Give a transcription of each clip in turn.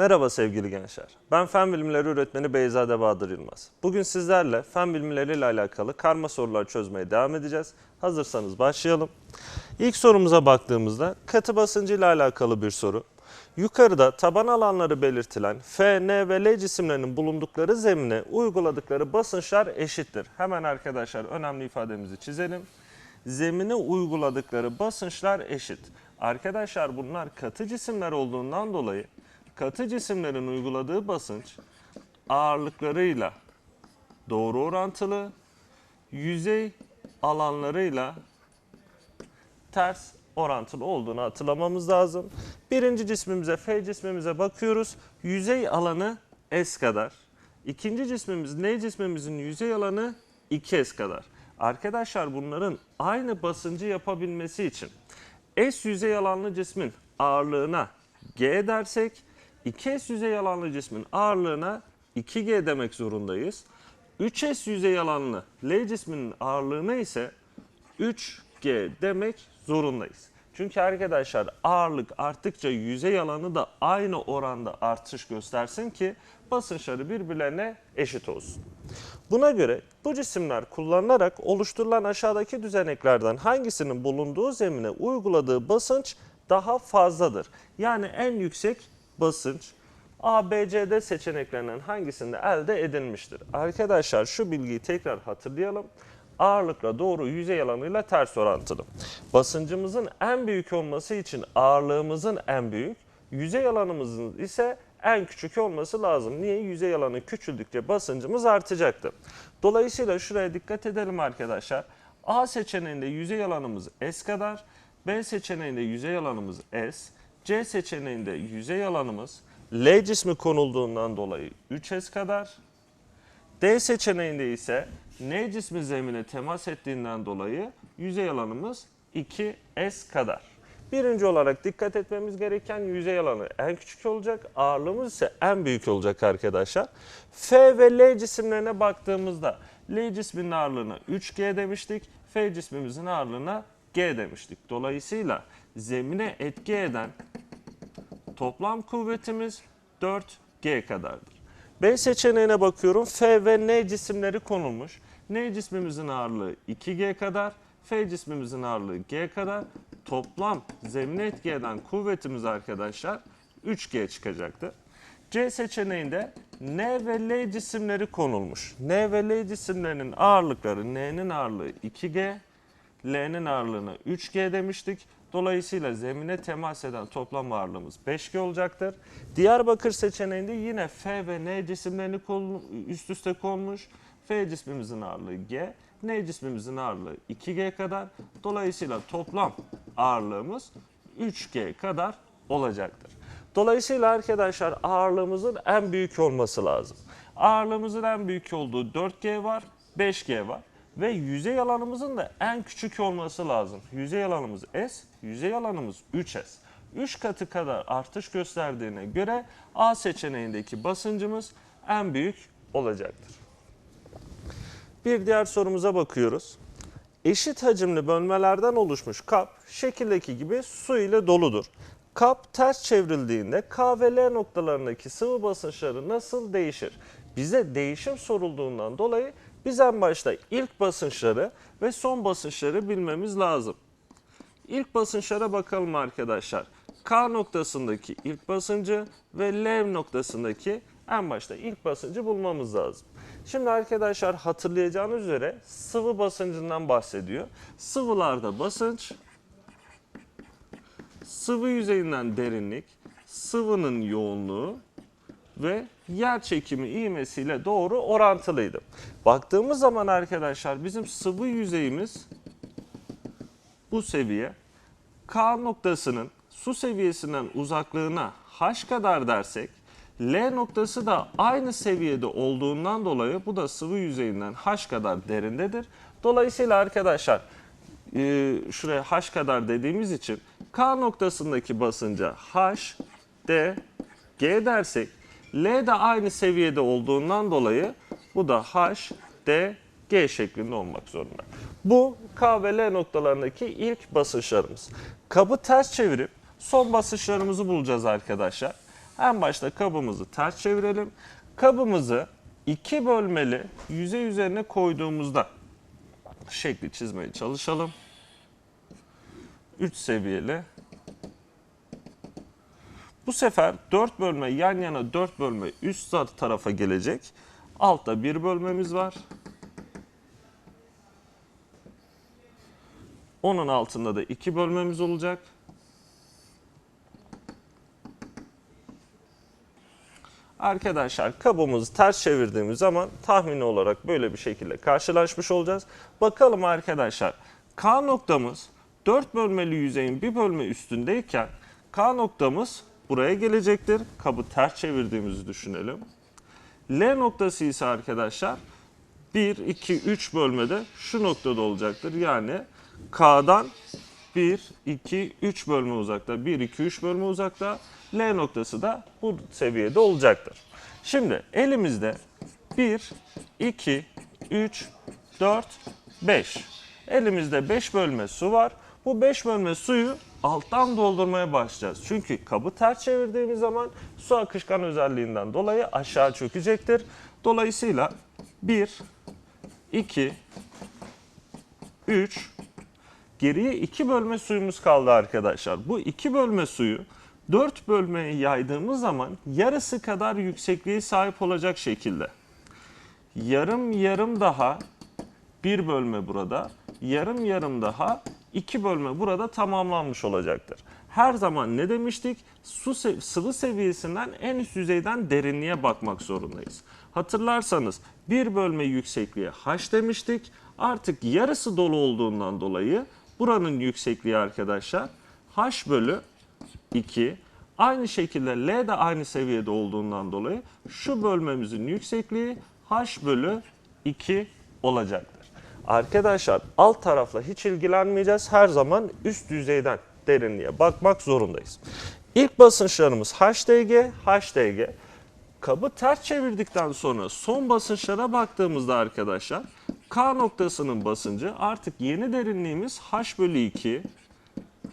Merhaba sevgili gençler. Ben Fen Bilimleri Öğretmeni Beyzade Bahadır Yılmaz. Bugün sizlerle fen bilimleri ile alakalı karma sorular çözmeye devam edeceğiz. Hazırsanız başlayalım. İlk sorumuza baktığımızda katı basıncı ile alakalı bir soru. Yukarıda taban alanları belirtilen F, N ve L cisimlerinin bulundukları zemine uyguladıkları basınçlar eşittir. Hemen arkadaşlar önemli ifademizi çizelim. Zemine uyguladıkları basınçlar eşit. Arkadaşlar bunlar katı cisimler olduğundan dolayı katı cisimlerin uyguladığı basınç ağırlıklarıyla doğru orantılı, yüzey alanlarıyla ters orantılı olduğunu hatırlamamız lazım. Birinci cismimize, F cismimize bakıyoruz. Yüzey alanı S kadar. İkinci cismimiz, N cismimizin yüzey alanı 2S kadar. Arkadaşlar bunların aynı basıncı yapabilmesi için S yüzey alanlı cismin ağırlığına G dersek 2S yüzey alanlı cismin ağırlığına 2G demek zorundayız. 3S yüzey alanlı L cisminin ağırlığına ise 3G demek zorundayız. Çünkü arkadaşlar ağırlık arttıkça yüzey alanı da aynı oranda artış göstersin ki basınçları birbirlerine eşit olsun. Buna göre bu cisimler kullanılarak oluşturulan aşağıdaki düzeneklerden hangisinin bulunduğu zemine uyguladığı basınç daha fazladır? Yani en yüksek basınç A, B, C, D seçeneklerinden hangisinde elde edilmiştir? Arkadaşlar şu bilgiyi tekrar hatırlayalım. Ağırlıkla doğru yüzey alanıyla ters orantılı. Basıncımızın en büyük olması için ağırlığımızın en büyük, yüzey alanımızın ise en küçük olması lazım. Niye? Yüzey alanı küçüldükçe basıncımız artacaktır. Dolayısıyla şuraya dikkat edelim arkadaşlar. A seçeneğinde yüzey alanımız S kadar, B seçeneğinde yüzey alanımız S, C seçeneğinde yüzey alanımız L cismi konulduğundan dolayı 3S kadar, D seçeneğinde ise N cismi zemine temas ettiğinden dolayı yüzey alanımız 2S kadar. Birinci olarak dikkat etmemiz gereken yüzey alanı en küçük olacak, ağırlığımız ise en büyük olacak arkadaşlar. F ve L cisimlerine baktığımızda L cisminin ağırlığına 3G demiştik, F cismimizin ağırlığına G demiştik. Dolayısıyla zemine etki eden toplam kuvvetimiz 4G kadardır. B seçeneğine bakıyorum. F ve N cisimleri konulmuş. N cismimizin ağırlığı 2G kadar, F cismimizin ağırlığı G kadar. Toplam zemine etki eden kuvvetimiz arkadaşlar 3G çıkacaktı. C seçeneğinde N ve L cisimleri konulmuş. N ve L cisimlerinin ağırlıkları N'nin ağırlığı 2G, L'nin ağırlığına 3G demiştik. Dolayısıyla zemine temas eden toplam ağırlığımız 5G olacaktır. Diyarbakır seçeneğinde yine F ve N cisimlerini üst üste konmuş. F cismimizin ağırlığı G, N cismimizin ağırlığı 2G kadar. Dolayısıyla toplam ağırlığımız 3G kadar olacaktır. Dolayısıyla arkadaşlar ağırlığımızın en büyük olması lazım. Ağırlığımızın en büyük olduğu 4G var, 5G var. Ve yüzey alanımızın da en küçük olması lazım. Yüzey alanımız S, yüzey alanımız 3S. 3 katı kadar artış gösterdiğine göre A seçeneğindeki basıncımız en büyük olacaktır. Bir diğer sorumuza bakıyoruz. Eşit hacimli bölmelerden oluşmuş kap şekildeki gibi su ile doludur. Kap ters çevrildiğinde K ve L noktalarındaki sıvı basınçları nasıl değişir? Bize değişim sorulduğundan dolayı biz en başta ilk basınçları ve son basınçları bilmemiz lazım. İlk basınçlara bakalım arkadaşlar. K noktasındaki ilk basıncı ve L noktasındaki en başta ilk basıncı bulmamız lazım. Şimdi arkadaşlar hatırlayacağınız üzere sıvı basıncından bahsediyor. Sıvılarda basınç, sıvı yüzeyinden derinlik, sıvının yoğunluğu ve yer çekimi ivmesiyle doğru orantılıydı. Baktığımız zaman arkadaşlar bizim sıvı yüzeyimiz bu seviye. K noktasının su seviyesinden uzaklığına h kadar dersek L noktası da aynı seviyede olduğundan dolayı bu da sıvı yüzeyinden h kadar derindedir. Dolayısıyla arkadaşlar e, şuraya h kadar dediğimiz için K noktasındaki basınca h, d, g dersek L de aynı seviyede olduğundan dolayı bu da H, D, G şeklinde olmak zorunda. Bu K ve L noktalarındaki ilk basınçlarımız. Kabı ters çevirip son basınçlarımızı bulacağız arkadaşlar. En başta kabımızı ters çevirelim. Kabımızı iki bölmeli yüzey üzerine koyduğumuzda şekli çizmeye çalışalım. 3 seviyeli. Bu sefer 4 bölme yan yana 4 bölme üst tarafa gelecek. Altta bir bölmemiz var. Onun altında da iki bölmemiz olacak. Arkadaşlar kabımızı ters çevirdiğimiz zaman tahmini olarak böyle bir şekilde karşılaşmış olacağız. Bakalım arkadaşlar K noktamız 4 bölmeli yüzeyin bir bölme üstündeyken K noktamız buraya gelecektir. Kabı ters çevirdiğimizi düşünelim. L noktası ise arkadaşlar 1, 2, 3 bölmede şu noktada olacaktır. Yani K'dan 1, 2, 3 bölme uzakta, 1, 2, 3 bölme uzakta. L noktası da bu seviyede olacaktır. Şimdi elimizde 1, 2, 3, 4, 5. Elimizde 5 bölme su var. Bu 5 bölme suyu alttan doldurmaya başlayacağız. Çünkü kabı ters çevirdiğimiz zaman su akışkan özelliğinden dolayı aşağı çökecektir. Dolayısıyla 1, 2, 3, geriye 2 bölme suyumuz kaldı arkadaşlar. Bu 2 bölme suyu 4 bölmeye yaydığımız zaman yarısı kadar yüksekliğe sahip olacak şekilde. Yarım yarım daha bir bölme burada, yarım yarım daha iki bölme burada tamamlanmış olacaktır. Her zaman ne demiştik? Su sev- sıvı seviyesinden en üst yüzeyden derinliğe bakmak zorundayız. Hatırlarsanız bir bölme yüksekliğe h demiştik. Artık yarısı dolu olduğundan dolayı buranın yüksekliği arkadaşlar h bölü 2. Aynı şekilde L de aynı seviyede olduğundan dolayı şu bölmemizin yüksekliği h bölü 2 olacaktır. Arkadaşlar alt tarafla hiç ilgilenmeyeceğiz. Her zaman üst yüzeyden derinliğe bakmak zorundayız. İlk basınçlarımız HDG, HDG. Kabı ters çevirdikten sonra son basınçlara baktığımızda arkadaşlar K noktasının basıncı artık yeni derinliğimiz H bölü 2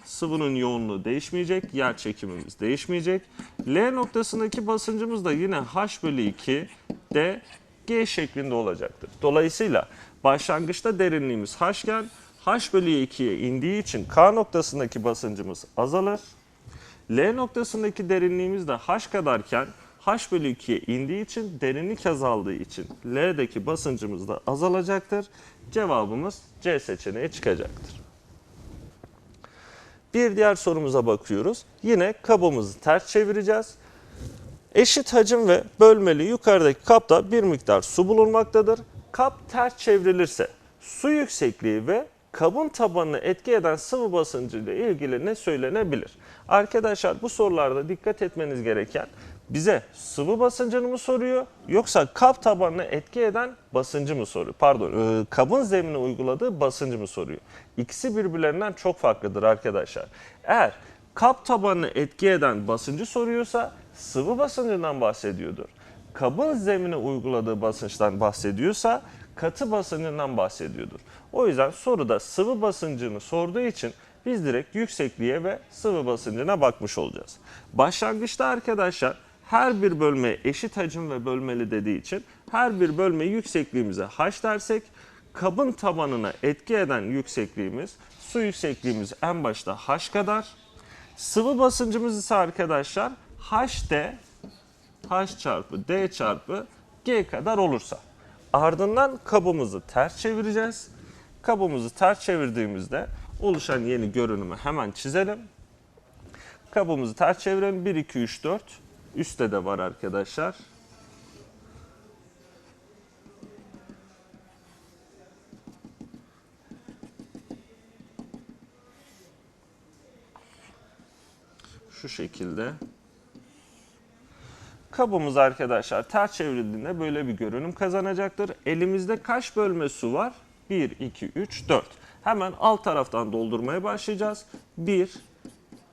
sıvının yoğunluğu değişmeyecek, yer çekimimiz değişmeyecek. L noktasındaki basıncımız da yine H bölü 2 de G şeklinde olacaktır. Dolayısıyla başlangıçta derinliğimiz H iken H bölü 2'ye indiği için K noktasındaki basıncımız azalır. L noktasındaki derinliğimiz de H kadarken H bölü 2'ye indiği için derinlik azaldığı için L'deki basıncımız da azalacaktır. Cevabımız C seçeneği çıkacaktır. Bir diğer sorumuza bakıyoruz. Yine kabımızı ters çevireceğiz. Eşit hacim ve bölmeli yukarıdaki kapta bir miktar su bulunmaktadır. Kap ters çevrilirse su yüksekliği ve kabın tabanını etki eden sıvı basıncı ile ilgili ne söylenebilir? Arkadaşlar bu sorularda dikkat etmeniz gereken bize sıvı basıncını mı soruyor yoksa kap tabanını etki eden basıncı mı soruyor? Pardon, e, kabın zemine uyguladığı basıncı mı soruyor? İkisi birbirlerinden çok farklıdır arkadaşlar. Eğer kap tabanını etki eden basıncı soruyorsa sıvı basıncından bahsediyordur. Kabın zemine uyguladığı basınçtan bahsediyorsa katı basıncından bahsediyordur. O yüzden soruda sıvı basıncını sorduğu için biz direkt yüksekliğe ve sıvı basıncına bakmış olacağız. Başlangıçta arkadaşlar her bir bölme eşit hacim ve bölmeli dediği için her bir bölme yüksekliğimize h dersek kabın tabanına etki eden yüksekliğimiz su yüksekliğimiz en başta h kadar. Sıvı basıncımız ise arkadaşlar h de h çarpı d çarpı g kadar olursa. Ardından kabımızı ters çevireceğiz. Kabımızı ters çevirdiğimizde oluşan yeni görünümü hemen çizelim. Kabımızı ters çevirelim. 1, 2, 3, 4. Üstte de var arkadaşlar. Şu şekilde. Kabımız arkadaşlar ters çevrildiğinde böyle bir görünüm kazanacaktır. Elimizde kaç bölme su var? 1, 2, 3, 4. Hemen alt taraftan doldurmaya başlayacağız. 1,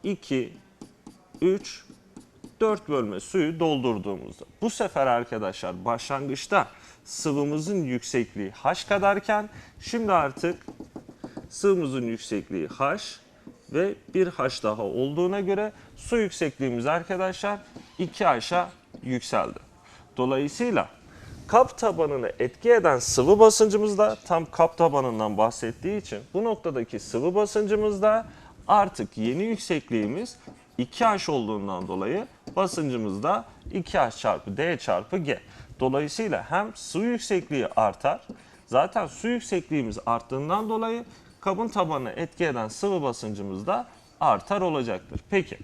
2, 3, 4 bölme suyu doldurduğumuzda. Bu sefer arkadaşlar başlangıçta sıvımızın yüksekliği h kadarken şimdi artık sıvımızın yüksekliği h ve bir h daha olduğuna göre su yüksekliğimiz arkadaşlar iki aşağı yükseldi. Dolayısıyla kap tabanını etki eden sıvı basıncımız da tam kap tabanından bahsettiği için bu noktadaki sıvı basıncımız da artık yeni yüksekliğimiz 2H olduğundan dolayı basıncımız da 2H çarpı D çarpı G. Dolayısıyla hem su yüksekliği artar, zaten su yüksekliğimiz arttığından dolayı kabın tabanına etki eden sıvı basıncımız da artar olacaktır. Peki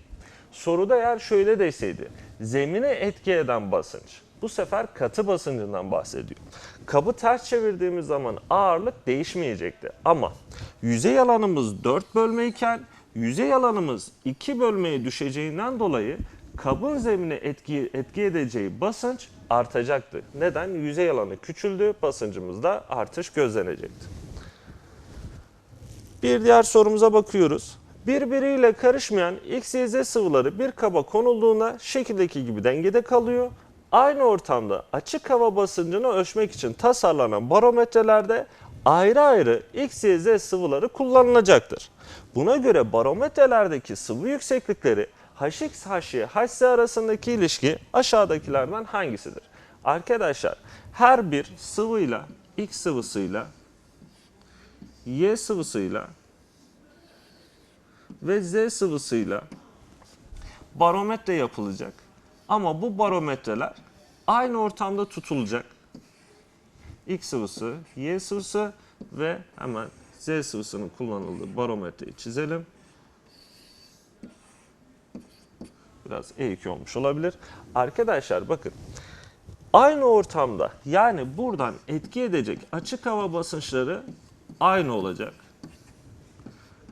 soruda eğer şöyle deseydi zemine etki eden basınç bu sefer katı basıncından bahsediyor. Kabı ters çevirdiğimiz zaman ağırlık değişmeyecekti ama yüzey alanımız 4 bölmeyken yüzey alanımız 2 bölmeye düşeceğinden dolayı kabın zemine etki, etki edeceği basınç artacaktı. Neden? Yüzey alanı küçüldü, basıncımızda artış gözlenecekti. Bir diğer sorumuza bakıyoruz. Birbiriyle karışmayan X, Y, Z sıvıları bir kaba konulduğunda şekildeki gibi dengede kalıyor. Aynı ortamda açık hava basıncını ölçmek için tasarlanan barometrelerde ayrı ayrı X, Y, Z sıvıları kullanılacaktır. Buna göre barometrelerdeki sıvı yükseklikleri HX, HY, HC arasındaki ilişki aşağıdakilerden hangisidir? Arkadaşlar her bir sıvıyla X sıvısıyla Y sıvısıyla ve Z sıvısıyla barometre yapılacak. Ama bu barometreler aynı ortamda tutulacak. X sıvısı, Y sıvısı ve hemen Z sıvısının kullanıldığı barometreyi çizelim. Biraz eğik olmuş olabilir. Arkadaşlar bakın aynı ortamda yani buradan etki edecek açık hava basınçları aynı olacak.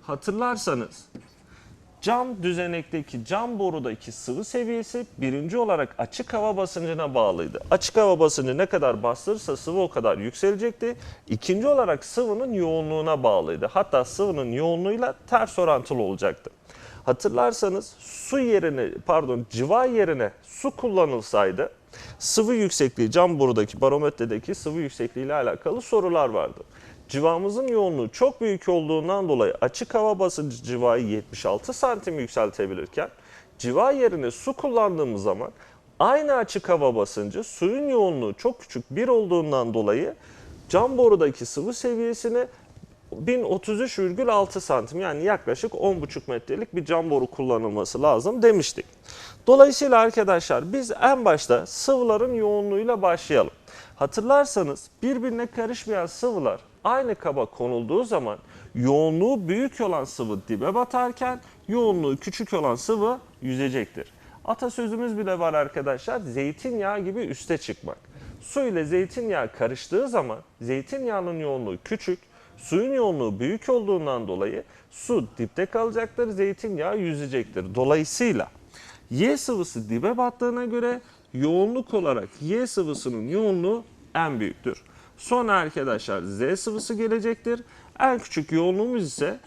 Hatırlarsanız cam düzenekteki cam borudaki sıvı seviyesi birinci olarak açık hava basıncına bağlıydı. Açık hava basıncı ne kadar bastırırsa sıvı o kadar yükselecekti. İkinci olarak sıvının yoğunluğuna bağlıydı. Hatta sıvının yoğunluğuyla ters orantılı olacaktı. Hatırlarsanız su yerine pardon civa yerine su kullanılsaydı sıvı yüksekliği cam borudaki barometredeki sıvı yüksekliği ile alakalı sorular vardı. Civamızın yoğunluğu çok büyük olduğundan dolayı açık hava basıncı civayı 76 santim yükseltebilirken civa yerine su kullandığımız zaman aynı açık hava basıncı suyun yoğunluğu çok küçük bir olduğundan dolayı cam borudaki sıvı seviyesini 1033,6 santim yani yaklaşık 10,5 metrelik bir cam boru kullanılması lazım demiştik. Dolayısıyla arkadaşlar biz en başta sıvıların yoğunluğuyla başlayalım. Hatırlarsanız birbirine karışmayan sıvılar aynı kaba konulduğu zaman yoğunluğu büyük olan sıvı dibe batarken yoğunluğu küçük olan sıvı yüzecektir. Atasözümüz bile var arkadaşlar zeytinyağı gibi üste çıkmak. Su ile zeytinyağı karıştığı zaman zeytinyağının yoğunluğu küçük, suyun yoğunluğu büyük olduğundan dolayı su dipte kalacaktır, zeytinyağı yüzecektir. Dolayısıyla Y sıvısı dibe battığına göre yoğunluk olarak Y sıvısının yoğunluğu en büyüktür. Sonra arkadaşlar Z sıvısı gelecektir. En küçük yoğunluğumuz ise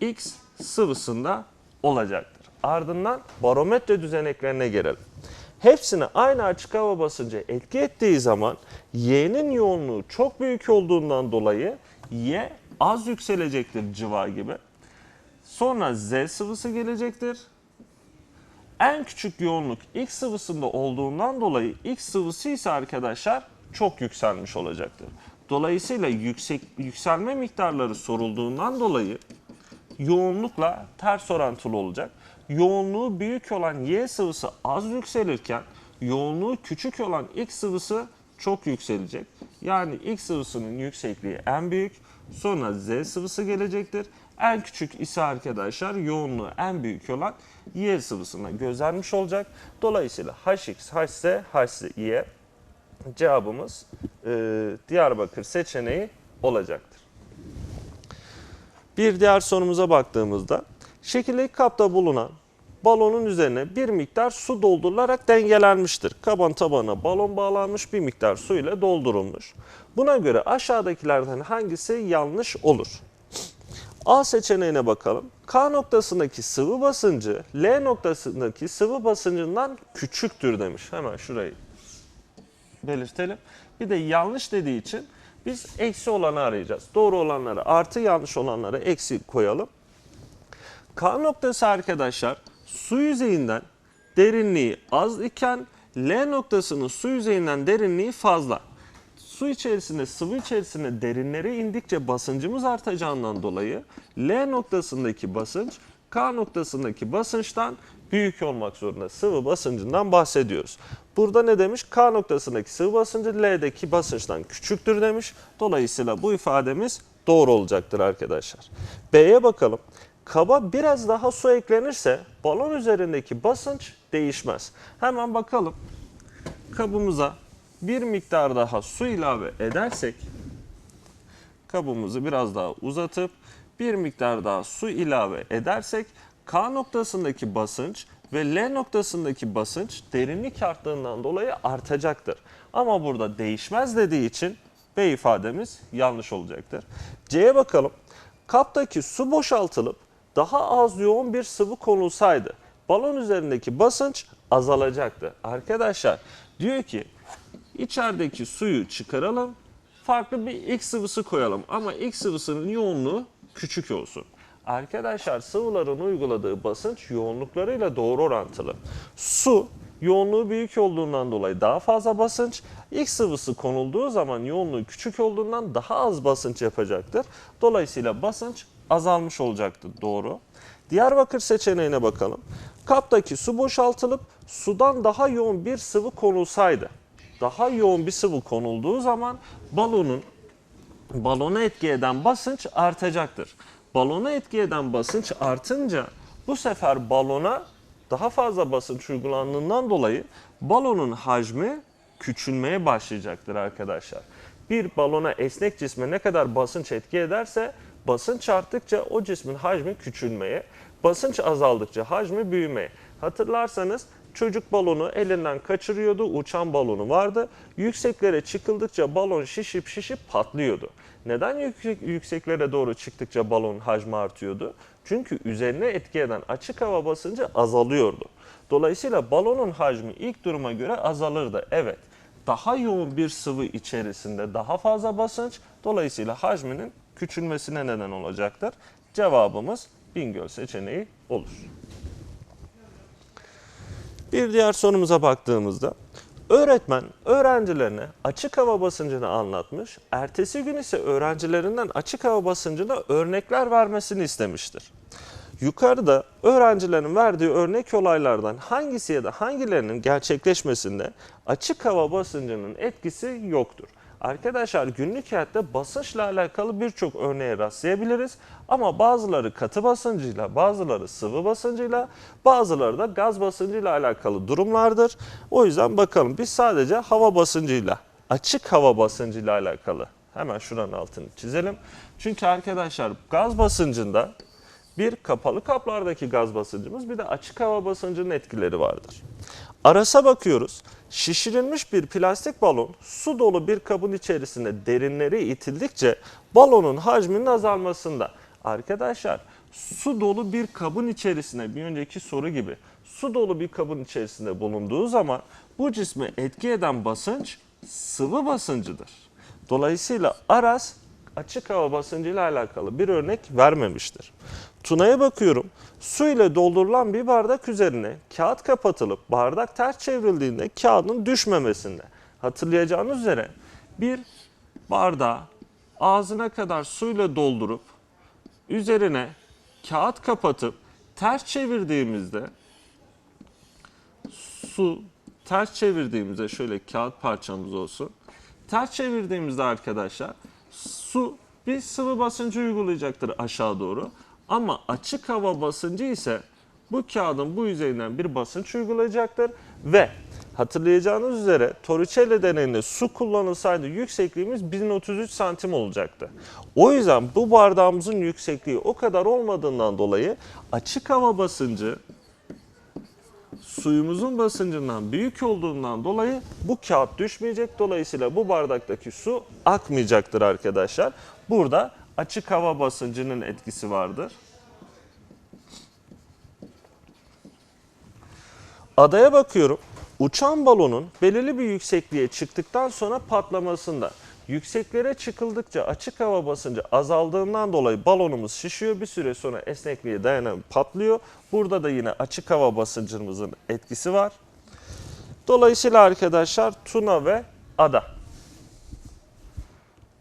X sıvısında olacaktır. Ardından barometre düzeneklerine gelelim. Hepsine aynı açık hava basıncı etki ettiği zaman Y'nin yoğunluğu çok büyük olduğundan dolayı Y az yükselecektir civa gibi. Sonra Z sıvısı gelecektir. En küçük yoğunluk X sıvısında olduğundan dolayı X sıvısı ise arkadaşlar çok yükselmiş olacaktır. Dolayısıyla yüksek yükselme miktarları sorulduğundan dolayı yoğunlukla ters orantılı olacak. Yoğunluğu büyük olan Y sıvısı az yükselirken yoğunluğu küçük olan X sıvısı çok yükselecek. Yani X sıvısının yüksekliği en büyük, sonra Z sıvısı gelecektir. En küçük ise arkadaşlar yoğunluğu en büyük olan Y sıvısına gözlenmiş olacak. Dolayısıyla HX, HC, HY cevabımız e, Diyarbakır seçeneği olacaktır. Bir diğer sorumuza baktığımızda şekildeki kapta bulunan balonun üzerine bir miktar su doldurularak dengelenmiştir. Kaban tabana balon bağlanmış bir miktar su ile doldurulmuş. Buna göre aşağıdakilerden hangisi yanlış olur? A seçeneğine bakalım. K noktasındaki sıvı basıncı L noktasındaki sıvı basıncından küçüktür demiş. Hemen şurayı belirtelim. Bir de yanlış dediği için biz eksi olanı arayacağız. Doğru olanları artı yanlış olanları eksi koyalım. K noktası arkadaşlar su yüzeyinden derinliği az iken L noktasının su yüzeyinden derinliği fazla. Su içerisinde, sıvı içerisinde derinlere indikçe basıncımız artacağından dolayı L noktasındaki basınç K noktasındaki basınçtan büyük olmak zorunda. Sıvı basıncından bahsediyoruz. Burada ne demiş? K noktasındaki sıvı basıncı L'deki basınçtan küçüktür demiş. Dolayısıyla bu ifademiz doğru olacaktır arkadaşlar. B'ye bakalım. Kaba biraz daha su eklenirse balon üzerindeki basınç değişmez. Hemen bakalım. Kabımıza bir miktar daha su ilave edersek kabımızı biraz daha uzatıp bir miktar daha su ilave edersek K noktasındaki basınç ve L noktasındaki basınç derinlik arttığından dolayı artacaktır. Ama burada değişmez dediği için B ifademiz yanlış olacaktır. C'ye bakalım. Kaptaki su boşaltılıp daha az yoğun bir sıvı konulsaydı balon üzerindeki basınç azalacaktı. Arkadaşlar diyor ki içerideki suyu çıkaralım farklı bir X sıvısı koyalım ama X sıvısının yoğunluğu küçük olsun. Arkadaşlar sıvıların uyguladığı basınç yoğunluklarıyla doğru orantılı. Su yoğunluğu büyük olduğundan dolayı daha fazla basınç, X sıvısı konulduğu zaman yoğunluğu küçük olduğundan daha az basınç yapacaktır. Dolayısıyla basınç azalmış olacaktır. Doğru. Diyarbakır seçeneğine bakalım. Kaptaki su boşaltılıp sudan daha yoğun bir sıvı konulsaydı, daha yoğun bir sıvı konulduğu zaman balonun balona etki eden basınç artacaktır. Balona etki eden basınç artınca bu sefer balona daha fazla basınç uygulandığından dolayı balonun hacmi küçülmeye başlayacaktır arkadaşlar. Bir balona esnek cisme ne kadar basınç etki ederse basınç arttıkça o cismin hacmi küçülmeye, basınç azaldıkça hacmi büyümeye. Hatırlarsanız çocuk balonu elinden kaçırıyordu, uçan balonu vardı. Yükseklere çıkıldıkça balon şişip şişip patlıyordu. Neden yüksek, yükseklere doğru çıktıkça balonun hacmi artıyordu? Çünkü üzerine etki eden açık hava basıncı azalıyordu. Dolayısıyla balonun hacmi ilk duruma göre azalırdı. Evet, daha yoğun bir sıvı içerisinde daha fazla basınç, dolayısıyla hacminin küçülmesine neden olacaktır. Cevabımız Bingöl seçeneği olur. Bir diğer sorumuza baktığımızda öğretmen öğrencilerine açık hava basıncını anlatmış. Ertesi gün ise öğrencilerinden açık hava basıncına örnekler vermesini istemiştir. Yukarıda öğrencilerin verdiği örnek olaylardan hangisi ya da hangilerinin gerçekleşmesinde açık hava basıncının etkisi yoktur. Arkadaşlar günlük hayatta basınçla alakalı birçok örneğe rastlayabiliriz. Ama bazıları katı basıncıyla, bazıları sıvı basıncıyla, bazıları da gaz basıncıyla alakalı durumlardır. O yüzden bakalım biz sadece hava basıncıyla, açık hava basıncıyla alakalı hemen şuranın altını çizelim. Çünkü arkadaşlar gaz basıncında bir kapalı kaplardaki gaz basıncımız bir de açık hava basıncının etkileri vardır. Arasa bakıyoruz. Şişirilmiş bir plastik balon su dolu bir kabın içerisinde derinleri itildikçe balonun hacminin azalmasında. Arkadaşlar su dolu bir kabın içerisine bir önceki soru gibi su dolu bir kabın içerisinde bulunduğu zaman bu cisme etki eden basınç sıvı basıncıdır. Dolayısıyla Aras açık hava basıncıyla alakalı bir örnek vermemiştir. Tuna'ya bakıyorum. Su ile doldurulan bir bardak üzerine kağıt kapatılıp bardak ters çevrildiğinde kağıdın düşmemesinde. Hatırlayacağınız üzere bir bardağı ağzına kadar suyla doldurup üzerine kağıt kapatıp ters çevirdiğimizde su ters çevirdiğimizde şöyle kağıt parçamız olsun. Ters çevirdiğimizde arkadaşlar su bir sıvı basıncı uygulayacaktır aşağı doğru. Ama açık hava basıncı ise bu kağıdın bu yüzeyinden bir basınç uygulayacaktır ve hatırlayacağınız üzere Torricelli deneyinde su kullanılsaydı yüksekliğimiz 1033 santim olacaktı. O yüzden bu bardağımızın yüksekliği o kadar olmadığından dolayı açık hava basıncı suyumuzun basıncından büyük olduğundan dolayı bu kağıt düşmeyecek. Dolayısıyla bu bardaktaki su akmayacaktır arkadaşlar. Burada açık hava basıncının etkisi vardır. Adaya bakıyorum. Uçan balonun belirli bir yüksekliğe çıktıktan sonra patlamasında Yükseklere çıkıldıkça açık hava basıncı azaldığından dolayı balonumuz şişiyor. Bir süre sonra esnekliğe dayanan patlıyor. Burada da yine açık hava basıncımızın etkisi var. Dolayısıyla arkadaşlar Tuna ve Ada.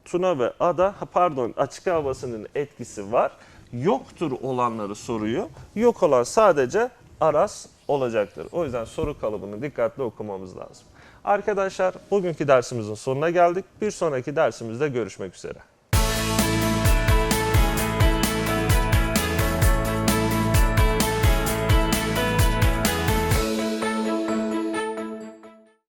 Tuna ve Ada, pardon açık hava basıncının etkisi var. Yoktur olanları soruyor. Yok olan sadece Aras olacaktır. O yüzden soru kalıbını dikkatli okumamız lazım. Arkadaşlar bugünkü dersimizin sonuna geldik. Bir sonraki dersimizde görüşmek üzere.